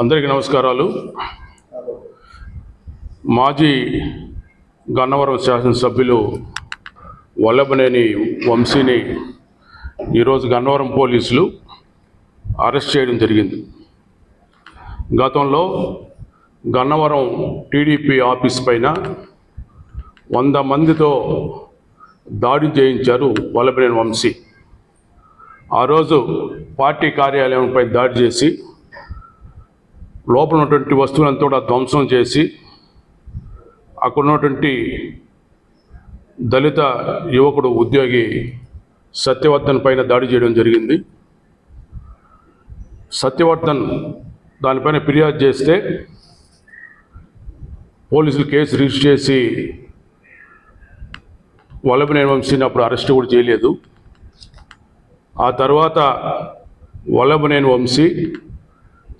అందరికీ నమస్కారాలు. మాజీ గన్నవరం శాసనసభ్యులు వల్లభనేని వంశీని ఈరోజు గన్నవరం పోలీసులు అరెస్ట్ చేయడం జరిగింది. గతంలో గన్నవరం టీడీపీ ఆఫీస్ పైన వంద మందితో దాడి చేయించారు వల్లభనేని వంశీ. ఆ రోజు పార్టీ కార్యాలయంపై దాడి చేసి లోపల ఉన్నటువంటి వస్తువులంతా కూడా ధ్వంసం చేసి అక్కడ ఉన్నటువంటి దళిత యువకుడు ఉద్యోగి సత్యవర్ధన్ పైన దాడి చేయడం జరిగింది. సత్యవర్ధన్ దానిపైన ఫిర్యాదు చేస్తే పోలీసులు కేసు రిజిస్టర్ చేసి వల్లభనేని వంశీని అప్పుడు అరెస్ట్ కూడా చేయలేదు. ఆ తర్వాత వల్లభనేని వంశీ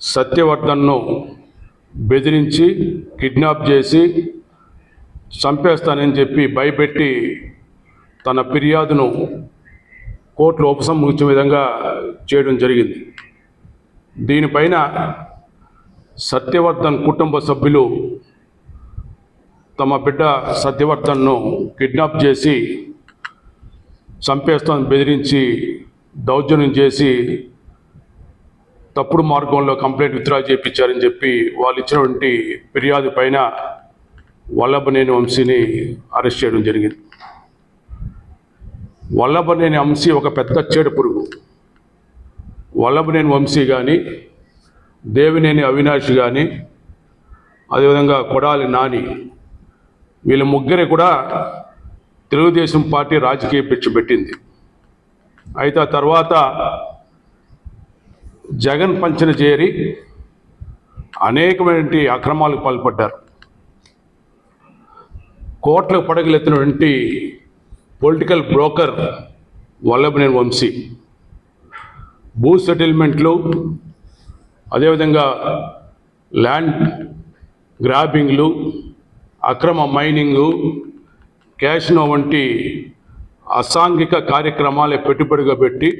సత్యవర్ధన్ను బెదిరించి కిడ్నాప్ చేసి చంపేస్తానని చెప్పి భయపెట్టి తన ఫిర్యాదును కోర్టులో ఉపసంహరించే విధంగా చేయడం జరిగింది. దీనిపైన సత్యవర్ధన్ కుటుంబ సభ్యులు తమ బిడ్డ సత్యవర్ధన్ను కిడ్నాప్ చేసి చంపేస్తాను బెదిరించి దౌర్జన్యం చేసి తప్పుడు మార్గంలో కంప్లైంట్ విత్డ్రా చేయించారని చెప్పి వాళ్ళు ఇచ్చినటువంటి ఫిర్యాదు పైన వల్లభనేని వంశీని అరెస్ట్ చేయడం జరిగింది. వల్లభనేని వంశీ ఒక పెద్ద చేడు పురుగు. వల్లభనేని వంశీ కానీ దేవినేని అవినాష్ కానీ అదేవిధంగా కొడాలి నాని వీళ్ళ ముగ్గురే కూడా తెలుగుదేశం పార్టీ రాజకీయ పిచ్చి పెట్టింది. అయితే ఆ తర్వాత జగన్ పంచన చేరి అనేకమైన అక్రమాలకు పాల్పడ్డారు. కోట్లకు పడగలెత్తినటువంటి పొలిటికల్ బ్రోకర్ వల్లభనేని వంశీ భూ సెటిల్మెంట్లు అదేవిధంగా ల్యాండ్ గ్రాబింగ్లు అక్రమ మైనింగు క్యాష్నో వంటి అసాంఘిక కార్యక్రమాలే పెట్టుబడిగా పెట్టి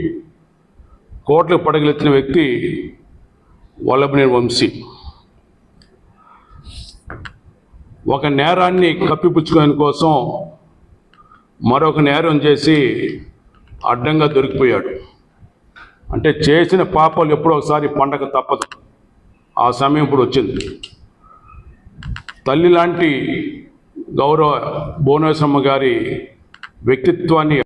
కోట్లకు పడగలెత్తిన వ్యక్తి వల్లభనేని వంశీ. ఒక నేరాన్ని కప్పిపుచ్చుకోవడం కోసం మరొక నేరం చేసి అడ్డంగా దొరికిపోయాడు. అంటే చేసిన పాపాలు ఎప్పుడో ఒకసారి పండగ తప్పదు. ఆ సమయం ఇప్పుడు వచ్చింది. తల్లి లాంటి గౌరవ భువనేశ్వరమ్మ గారి వ్యక్తిత్వాన్ని